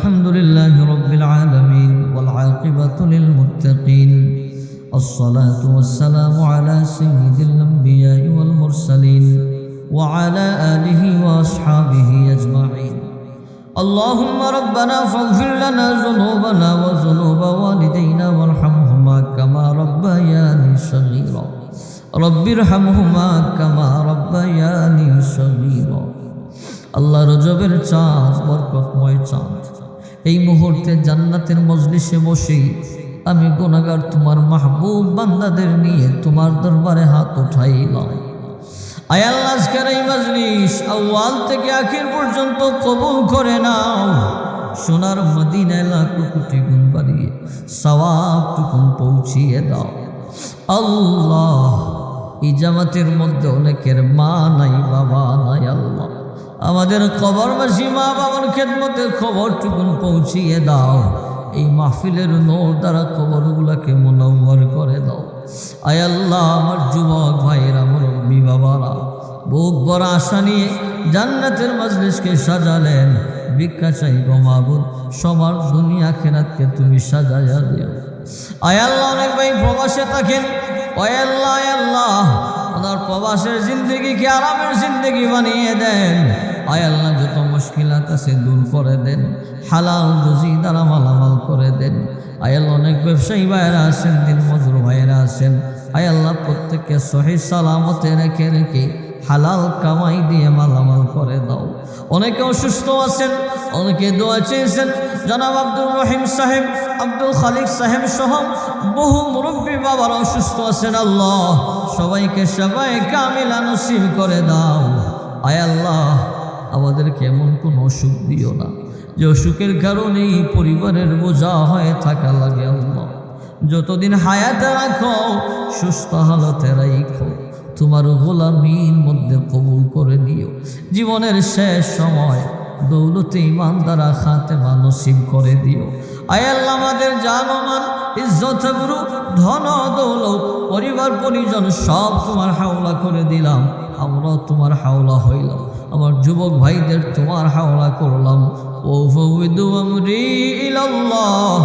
الحمد لله رب العالمين والعاقبة للمتقين الصلاة والسلام على سيد الأنبياء والمرسلين وعلى آله وأصحابه أجمعين اللهم ربنا فاغفر لنا ذنوبنا وذنوب والدينا وارحمهما كما ربياني صغيرا رب ارحمهما كما ربياني صغيرا আল্লাহ রজবের চাঁদ বরকতময় চাঁদ এই মুহূর্তে জান্নাতের মজলিসে বসেই আমি গুণাগার তোমার মাহবুব বান্দাদের নিয়ে তোমার দরবারে হাত উঠাইলাম। আয় আল্লাহ, আজকের এই মজলিস আউয়াল থেকে আখির পর্যন্ত কবুল করে নাও। সোনার মদিনায় লাখো কোটি গুণ বাড়িয়ে টুকুন পৌঁছিয়ে দাও। আল্লাহ, এই জামাতের মধ্যে অনেকের মা নাই, বাবা নাই, আল্লাহ। আমাদের কবরবাসী মা বাবার খেদমতে খবরটুকুন পৌঁছিয়ে দাও। এই মাহফিলের নৌ দ্বারা খবরগুলোকে মনোবর করে দাও। আয় আল্লাহ, আমার যুবক ভাইয়েরা, মুরব্বী বাবারা, বুক বড় আশা নিয়ে জান্নাতের মজলিসকে সাজালেন। ভিক্ষা চাই গমাবুদ সবার দুনিয়া খেরাতকে তুমি সাজাইয়া দিও। আয় আল্লাহ, অনেক ভাই প্রবাসে থাকেন। ওয় আল্লাহ, আয় ওনার প্রবাসের জিন্দগিকে আরামের জিন্দগি বানিয়ে দেন। আয় আল্লাহ, যত মুশকিলাত আছে দূর করে দেন। হালাল রুজি দ্বারা মালামাল করে দেন। আয় আল্লাহ, অনেক ব্যবসায়ী ভাইয়েরা আছেন, দিন মজুর ভাইয়েরা আছেন। আয় আল্লাহ, প্রত্যেককে সহি সালামতে রেখে রেখে হালাল কামাই দিয়ে মালামাল করে দাও। অনেকে অসুস্থ আছেন, অনেকে দোয়া চেয়েছেন। জনাব আব্দুল রহিম সাহেব, আব্দুল খালিক সাহেব সহ বহু মুরব্বী বাবার অসুস্থ আছেন। আল্লাহ সবাইকে সবাই কামিলা নসিব করে দাও। আয় আল্লাহ আমাদেরকে এমন কোনো অসুখ দিও না। যে অসুখের কারণেই পরিবারের বোঝা হয়ে থাকা লাগে আল্লাহ। যতদিন হায়াতে রাখো, সুস্থ হালতে রাখো তোমার গোলামির মধ্যে কবুল করে দিও জীবনের শেষ সময় দৌলতে ইমান দ্বারা খাতে মানসিব করে দিও। আয়াল্লাহ আমাদের জানমান ইজ্জত ধন, দৌলত, পরিবার, পরিজন সব তোমার হাওলা করে দিলাম। আমরাও তোমার হাওলা হইলাম। আমার যুবক ভাইদের তোমার হাওলা করলাম ও ফৌদু আমরি ইলাল্লাহ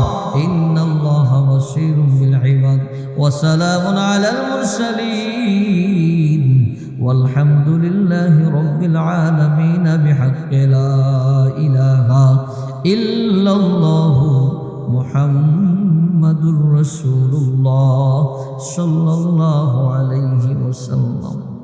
ইন্নাল্লাহ বাসীরুম বিল ইবাদ ওয়া সালামুন আলাল মুরসালিন والحمد لله رب العالمين بحق لا إله إلا الله محمد رسول الله صلى الله عليه وسلم